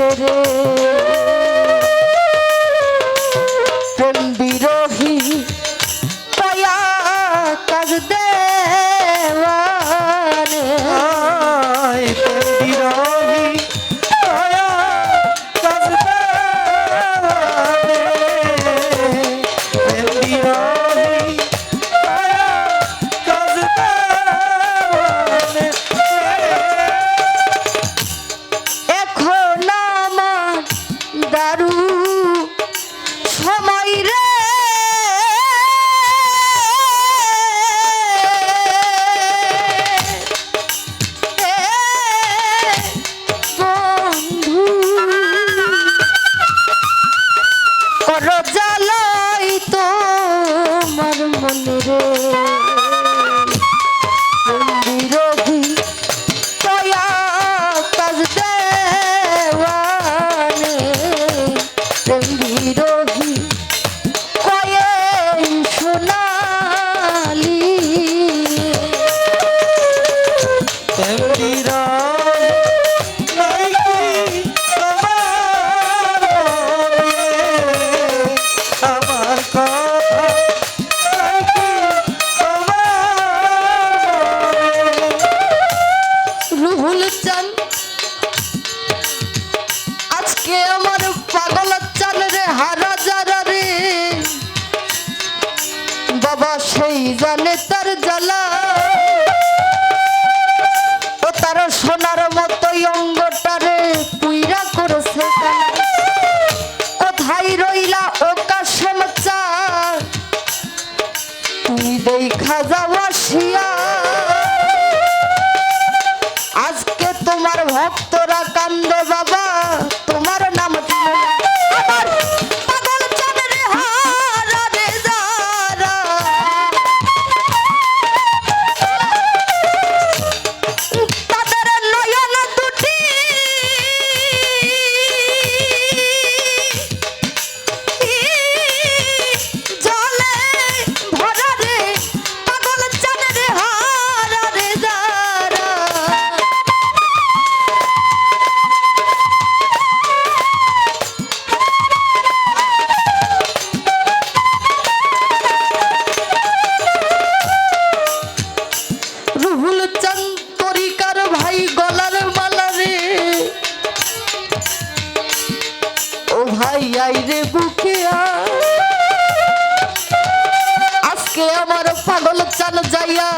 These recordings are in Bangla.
রে সেই জানে তার জ্বালা। ও তার সোনার মতো অঙ্গটারে পুইরা করেছে কোথায় রইলা ও কাশেম চা তুই দেখা যাওয়া শিয়া আই রে বুকে আজকে আমার পাগল চাল যাইয়া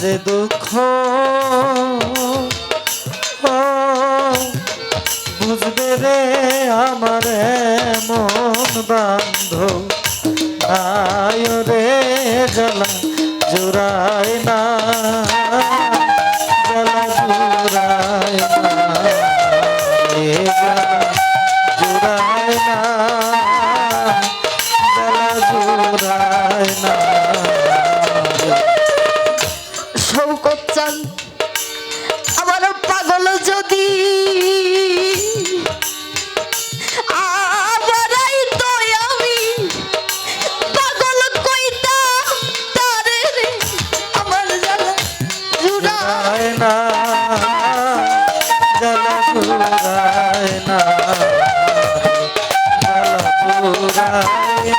যে দুঃখ।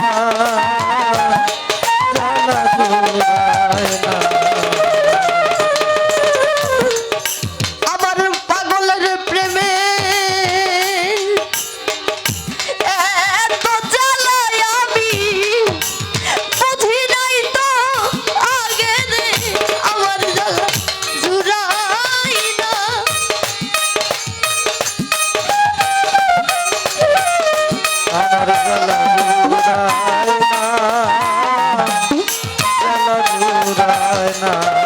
জোড়ায় না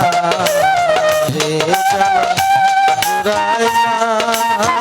না রে জ্বালা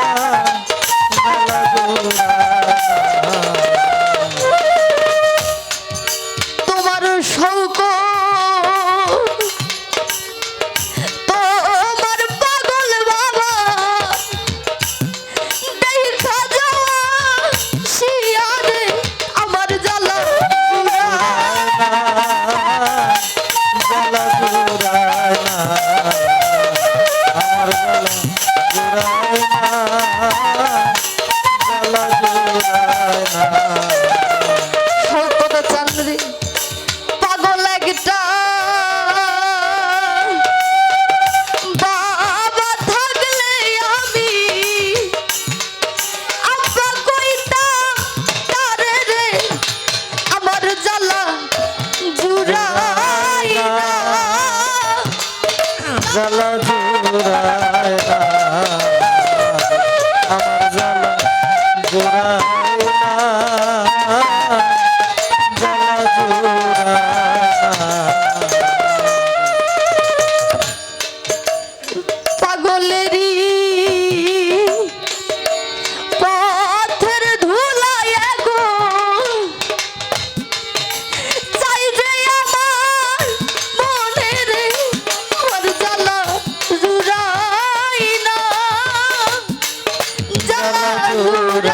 জ্বালা